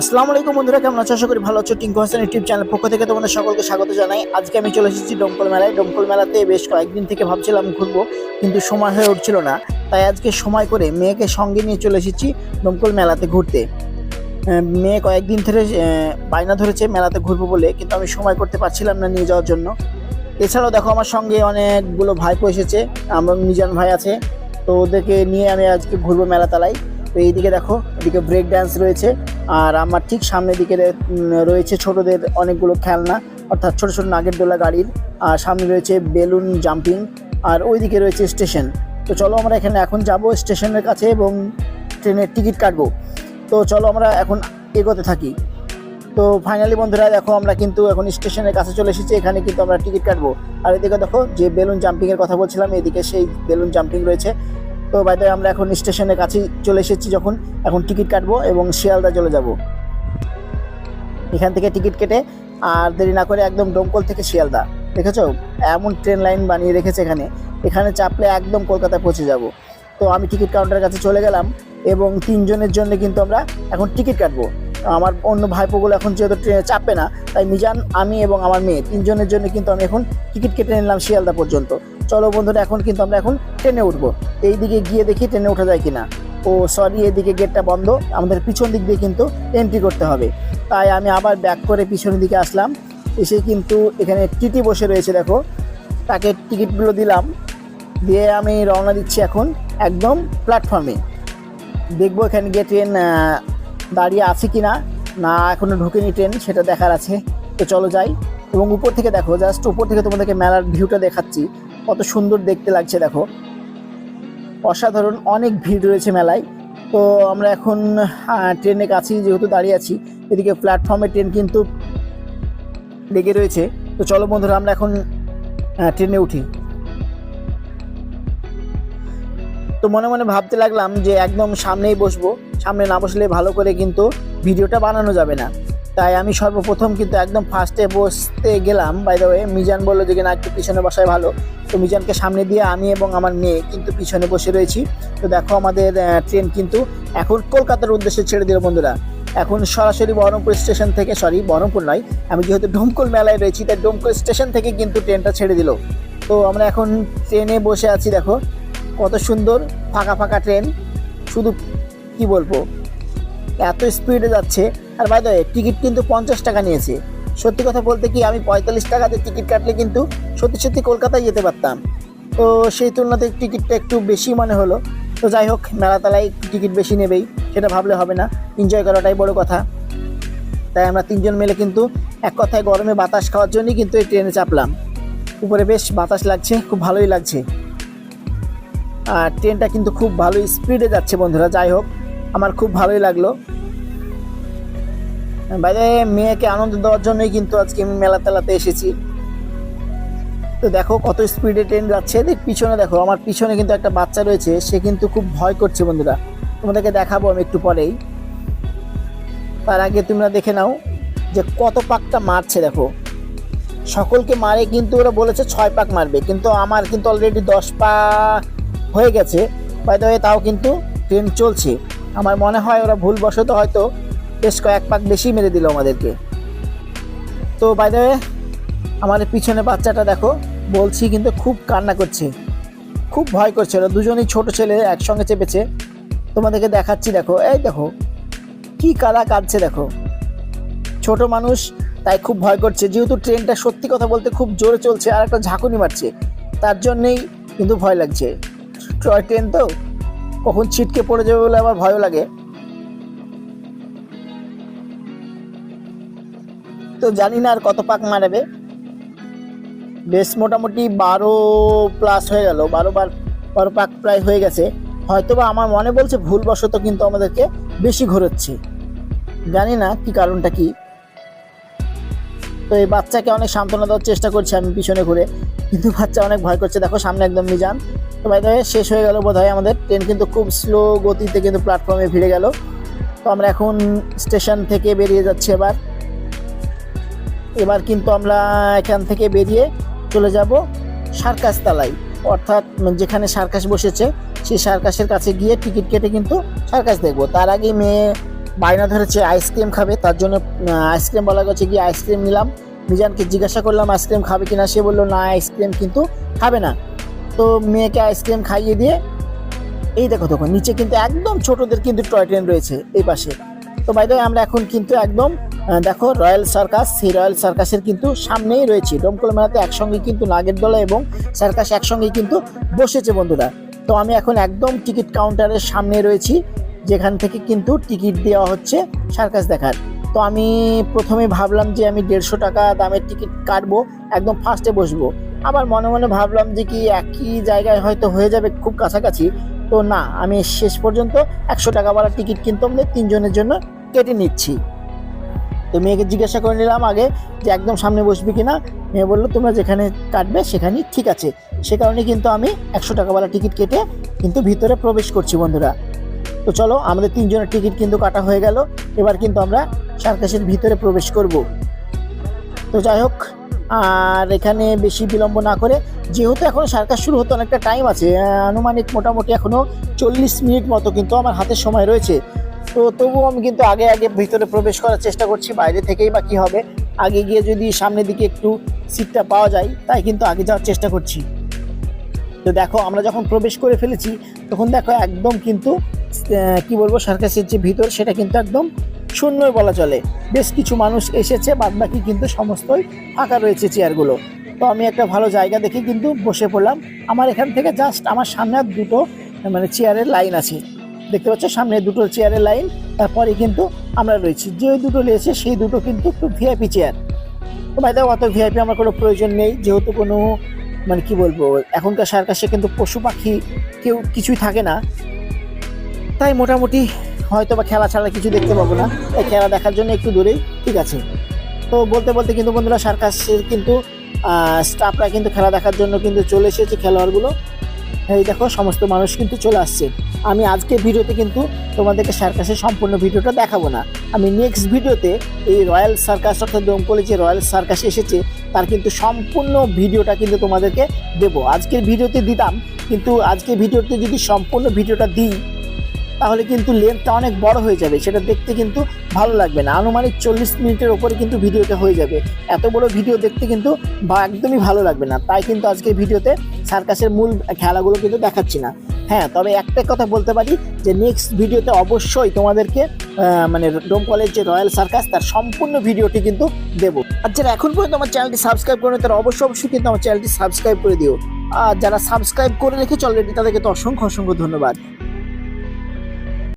আসসালামু আলাইকুম বন্ধুরা, কেমন আছো? আশা করি ভালো আছো। টিঙ্কু হাসান ইউটিউব চ্যানেল পক্ষ থেকে তোমাদের সকলকে স্বাগত জানাই। আজকে আমি চলে এসেছি ডমকল মেলায়। ডমকল মেলাতে বেশ কয়েকদিন থেকে ভাবছিলাম ঘুরবো, কিন্তু সময় হয়ে উঠছিল না। তাই আজকে সময় করে মেয়েকে সঙ্গে নিয়ে চলে এসেছি ডমকল মেলাতে ঘুরতে। মেয়ে কয়েকদিন ধরে বায়না ধরেছে মেলাতে ঘুরবো বলে, কিন্তু আমি সময় করতে পারছিলাম না নিয়ে যাওয়ার জন্য। এছাড়াও দেখো, আমার সঙ্গে অনেকগুলো ভাইপো এসেছে। আমার মিজান ভাই আছে, তো ওদেরকে নিয়ে আমি আজকে ঘুরবো মেলা তালায় তো এইদিকে দেখো, এদিকে ব্রেক ডান্স রয়েছে। আর আমার ঠিক সামনের দিকে রয়েছে ছোটদের অনেকগুলো খেলনা, অর্থাৎ ছোট ছোট নাগের দোলা গাড়ির, আর সামনে রয়েছে বেলুন জাম্পিং, আর ওইদিকে রয়েছে স্টেশন। তো চলো আমরা এখানে এখন যাব স্টেশনের কাছে এবং ট্রেনের টিকিট কাটবো। তো চলো আমরা এখন এগোতে থাকি। তো ফাইনালি বন্ধুরা দেখো আমরা কিন্তু এখন স্টেশনের কাছে চলে এসেছি, এখানে কিন্তু আমরা টিকিট কাটবো। আর এদিকে দেখো যে বেলুন জাম্পিংয়ের কথা বলছিলাম, এদিকে সেই বেলুন জাম্পিং রয়েছে। তো বাইরে আমরা এখন স্টেশনের কাছে চলে এসেছি যখন। এখন টিকিট কাটবো এবং শিয়ালদা চলে যাব। এখান থেকে টিকিট কেটে, আর দেরি না করে একদম ডোমকল থেকে শিয়ালদা। দেখেছ? এমন ট্রেন লাইন বানিয়ে রেখেছে এখানে। এখানে চাপলে একদম কলকাতায় পৌঁছে যাব। তো আমি টিকিট কাউন্টারের কাছে চলে গেলাম এবং তিনজনের জন্য কিন্তু আমরা এখন টিকিট কাটবো। আমার অন্য ভাইপোগুলো এখন যেহেতু ট্রেনে চাপবে না, তাই মিজান, আমি এবং আমার মেয়ে তিনজনের জন্য কিন্তু আমি এখন টিকিট কেটে নিলাম শিয়ালদা পর্যন্ত। চলো বন্ধুরা, এখন কিন্তু আমরা এখন ট্রেনে উঠবো। এই দিকে গিয়ে দেখি ট্রেনে ওঠা যায় কিনা। ও সরি এদিকে গেটটা বন্ধ। আমাদের পিছন দিক দিয়ে কিন্তু এন্ট্রি করতে হবে। তাই আমি আবার ব্যাক করে পিছনের দিকে আসলাম। এসে কিন্তু এখানে টিটি বসে রয়েছে, দেখো। তাকে টিকিটগুলো দিলাম। দিয়ে আমি রওনা দিচ্ছি এখন একদম প্ল্যাটফর্মে দেখব এখানে গিয়ে ট্রেন দাঁড়িয়ে আছে কি না না এখনও ঢুকেনি ট্রেন সেটা দেখার আছে। তো চলো যাই। এবং উপর থেকে দেখো জাস্ট উপর থেকে তোমাদেরকে মেলার ভিউটা দেখাচ্ছি। কত সুন্দর দেখতে লাগছে দেখো। অসাধারণ অনেক ভিড় রয়েছে মেলায়। তো আমরা এখন আহ, ট্রেনের কাছেই যেহেতু দাঁড়িয়ে আছি এদিকে প্ল্যাটফর্মে ট্রেন কিন্তু লেগে রয়েছে। তো চলো বন্ধুরা আমরা এখন ট্রেনে উঠি। তো মনে মনে ভাবতে লাগলাম যে একদম সামনেই বসবো। সামনে না বসলে ভালো করে কিন্তু ভিডিওটা বানানো যাবে না। তাই আমি সর্বপ্রথম কিন্তু একদম ফার্স্টে বসতে গেলাম বাই ওয়ে মিজান বলল যে না, একটু পিছনে বসায় ভালো। তো মিজানকে সামনে দিয়ে আমি এবং আমার মেয়ে কিন্তু পিছনে বসে রয়েছি। তো দেখো আমাদের ট্রেন কিন্তু এখন কলকাতার উদ্দেশ্যে ছেড়ে দিল বন্ধুরা। এখন সরাসরি বহরমপুর স্টেশন থেকে সরি বহরমপুর নয়, আমি যেহেতু ডোমকল মেলায় রয়েছি, তাই ডোমকল স্টেশন থেকে কিন্তু ট্রেনটা ছেড়ে দিল। তো আমরা এখন ট্রেনে বসে আছি, দেখো, কত সুন্দর ফাঁকা ফাঁকা ট্রেন শুধু কি বলব, এত স্পিডে যাচ্ছে। আর বাই টিকিট কিন্তু পঞ্চাশ টাকা নিয়েছে। সত্যি কথা বলতে কি, আমি পঁয়তাল্লিশ টাকাতে টিকিট কাটলে কিন্তু সত্যি সত্যি কলকাতায় যেতে পারতাম। তো সেই তুলনাতে টিকিটটা একটু বেশি মনে হলো। তো যাই হোক, মেলাতলায় টিকিট বেশি নেবেই, সেটা ভাবলে হবে না। এনজয় করাটাই বড় কথা। তাই আমরা তিনজন মিলে কিন্তু এক কথায় গরমে বাতাস খাওয়ার জন্যই কিন্তু এই ট্রেনে চাপলাম। উপরে বেশ বাতাস লাগছে, খুব ভালোই লাগছে। আর ট্রেনটা কিন্তু খুব ভালো স্পিডে যাচ্ছে বন্ধুরা, যাই হোক, আমার খুব ভালোই লাগল। বাইরে মেয়েকে আনন্দ দেওয়ার জন্যই কিন্তু আজকে আমি মেলা তেলাতে এসেছি। তো দেখো কত স্পিডে ট্রেন যাচ্ছে। দেখ পিছনে দেখো, আমার পিছনে কিন্তু একটা বাচ্চা রয়েছে, সে কিন্তু খুব ভয় করছে বন্ধুরা। তোমাদেরকে দেখাবো আমি একটু পরেই। তার আগে তোমরা দেখে নাও যে কত পাকটা মারছে, দেখো। সকলকে মারে কিন্তু ওরা বলেছে ছয় পাক মারবে, কিন্তু আমার কিন্তু অলরেডি দশ পা হয়ে গেছে। বাইদ তাও কিন্তু ট্রেন চলছে। আমার মনে হয় ওরা ভুলবশত হয়তো বেশ কয়েক পাক বেশি মেরে দিল আমাদেরকে। তো বাইদ আমাদের পিছনে বাচ্চাটা দেখো, বলছি কিন্তু খুব কান্না করছে। খুব ভয় করছে, ওরা দুজনেই ছোট ছেলে, একসঙ্গে চেপেছে। তোমাদেরকে দেখাচ্ছি দেখো, এই দেখো, কি কালা কাঁদছে দেখো। ছোট মানুষ, তাই খুব ভয় করছে, যেহেতু ট্রেনটা সত্যি কথা বলতে খুব জোরে চলছে, আর একটা ঝাঁকুনি মারছে। তার জন্যেই কিন্তু ভয় লাগছে। টয় ট্রেন তো কখন ছিটকে পড়ে যাবে বলে আমার ভয়ও লাগে। তো জানি না আর কত পাক মারাবে। বেশ মোটামুটি বারো প্লাস হয়ে গেল। বারো বার বারো পাক প্রায় হয়ে গেছে। হয়তো বা আমার মনে বলছে ভুলবশত কিন্তু আমাদেরকে বেশি ঘোরাচ্ছে। জানি না কি কারণটা কি। তো এই বাচ্চাকে অনেক সান্ত্বনা দেওয়ার চেষ্টা করছি আমি পিছনে ঘুরে। কিন্তু বাচ্চা অনেক ভয় করছে। দেখো সামনে একদম মিজান। তো বাইরে শেষ হয়ে গেল বোধ আমাদের। ট্রেন কিন্তু খুব স্লো গতিতে কিন্তু প্ল্যাটফর্মে ভিড়ে গেল। তো আমরা এখন স্টেশন থেকে বেরিয়ে যাচ্ছি এবার। এবার কিন্তু আমরা এখান থেকে বেরিয়ে চলে যাব সার্কাস তালায় অর্থাৎ যেখানে সার্কাস বসেছে, সেই সার্কাসের কাছে গিয়ে টিকিট কেটে কিন্তু সার্কাস দেখব। তার আগে মেয়ে বায়না ধরেছে, আইসক্রিম খাবে? তার জন্য আইসক্রিম বলা গেছে, গিয়ে আইসক্রিম নিলাম। মিজানকে জিজ্ঞাসা করলাম, আইসক্রিম খাবে কিনা? সে বলল, না, আইসক্রিম কিন্তু খাবে না। তো মেয়েকে আইসক্রিম খাইয়ে দিয়ে, এই দেখো দেখো নিচে কিন্তু একদম ছোটদের কিন্তু টয় ট্রেন রয়েছে, এই পাশে। তো বাইরে আমরা এখন কিন্তু একদম দেখো, রয়্যাল সার্কাস, সেই রয়্যাল সার্কাসের কিন্তু সামনেই রয়েছে। ডমকল মেলাতে একসঙ্গে কিন্তু নাগের দলা এবং সার্কাস একসঙ্গে কিন্তু বসেছে বন্ধুরা। তো আমি এখন একদম টিকিট কাউন্টারের সামনে রয়েছি, যেখান থেকে কিন্তু টিকিট দেওয়া হচ্ছে সার্কাস দেখার। তো আমি প্রথমে ভাবলাম যে আমি দেড়শো টাকা দামের টিকিট কাটবো, একদম ফার্স্টে বসবো। আবার মনে মনে ভাবলাম যে কি একই জায়গায় হয়তো হয়ে যাবে খুব কাছাকাছি। তো না, আমি শেষ পর্যন্ত একশো টাকা টাকাওয়ালা টিকিট কিন্তু আমাদের তিনজনের জন্য কেটে নিচ্ছি। তো মেয়েকে জিজ্ঞাসা করে নিলাম আগে যে একদম সামনে বসবি কিনা। মেয়ে বলল, তোমরা যেখানে কাটবে সেখানেই ঠিক আছে। সে কারণে কিন্তু আমি একশো টাকাওয়ালা টিকিট কেটে কিন্তু ভিতরে প্রবেশ করছি বন্ধুরা। তো চলো, আমাদের তিনজনের টিকিট কিন্তু কাটা হয়ে গেল। এবার কিন্তু আমরা সার্কাসের ভিতরে প্রবেশ করব। তো যাই হোক, আর এখানে বেশি বিলম্ব না করে, যেহেতু এখন সার্কাস শুরু হতে অনেকটা টাইম আছে আনুমানিক মোটামুটি এখনও চল্লিশ মিনিট মতো কিন্তু আমার হাতে সময় রয়েছে। তো তবুও আমি কিন্তু আগে আগে ভিতরে প্রবেশ করার চেষ্টা করছি, বাইরে থেকেই বা কী হবে। আগে গিয়ে যদি সামনের দিকে একটু সিটটা পাওয়া যায়, তাই কিন্তু আগে যাওয়ার চেষ্টা করছি। তো দেখো, আমরা যখন প্রবেশ করে ফেলেছি, তখন দেখো একদম কিন্তু কি বলব সার্কাসের যে ভিতর, সেটা কিন্তু একদম শূন্যই বলা চলে। বেশ কিছু মানুষ এসেছে বাদ বাকি কিন্তু সমস্তই ফাঁকা রয়েছে চেয়ারগুলো তো আমি একটা ভালো জায়গা দেখে কিন্তু বসে পড়লাম। আমার এখান থেকে জাস্ট আমার সামনে দুটো মানে চেয়ারের লাইন আছে। দেখতে পাচ্ছ, সামনে দুটো চেয়ারের লাইন তারপরে কিন্তু আমরা রয়েছি। যে দুটো রয়েছে, সেই দুটো কিন্তু একটু ভিআইপি চেয়ার তো ভাই দেখো অত ভিআইপি আমার কোনো প্রয়োজন নেই, যেহেতু কোনো মানে কি বলব, এখনকার সার্কাসে কিন্তু পশু পাখি কেউ কিছুই থাকে না। তাই মোটামুটি হয়তো বা খেলা ছাড়া কিছু দেখতে পাবো না। তাই খেলা দেখার জন্য একটু দূরেই, ঠিক আছে? তো বলতে বলতে কিন্তু বন্ধুরা, সার্কাসের কিন্তু স্টাফরা কিন্তু খেলা দেখার জন্য কিন্তু চলে এসেছে খেলোয়াড়গুলো। এই দেখো, সমস্ত মানুষ কিন্তু চলে আসছে। আমি আজকের ভিডিওতে কিন্তু তোমাদেরকে সার্কাসের সম্পূর্ণ ভিডিওটা দেখাবো না। আমি নেক্সট ভিডিওতে এই রয়্যাল সার্কাস অর্থাৎ ডোমকলে যে রয়্যাল সার্কাস এসেছে, তার কিন্তু সম্পূর্ণ ভিডিওটা কিন্তু তোমাদেরকে দেবো। আজকের ভিডিওতে দিতাম, কিন্তু আজকের ভিডিওতে যদি সম্পূর্ণ ভিডিওটা দিই, তাহলে কিন্তু লেন্থটা অনেক বড় হয়ে যাবে। সেটা দেখতে কিন্তু ভালো লাগবে না। আনুমানিক চল্লিশ মিনিটের ওপরে কিন্তু ভিডিওটা হয়ে যাবে। এত বড় ভিডিও দেখতে কিন্তু একদমই ভালো লাগবে না। তাই কিন্তু আজকের ভিডিওতে সার্কাসের মূল খেলাগুলো কিন্তু দেখাচ্ছি না। হ্যাঁ তবে একটা কথা বলতে পারি যে নেক্সট ভিডিওতে অবশ্যই তোমাদেরকে মানে ডোম কলেজ যে রয়্যাল সার্কাস তার সম্পূর্ণ ভিডিওটি কিন্তু দেবো। আর যারা এখন পর্যন্ত আমার চ্যানেলটি সাবস্ক্রাইব করে তারা অবশ্যই অবশ্যই কিন্তু আমার চ্যানেলটি সাবস্ক্রাইব করে দিও। আর যারা সাবস্ক্রাইব করে রেখেছে অলরেডি তাদেরকে তো অসংখ্য অসংখ্য ধন্যবাদ।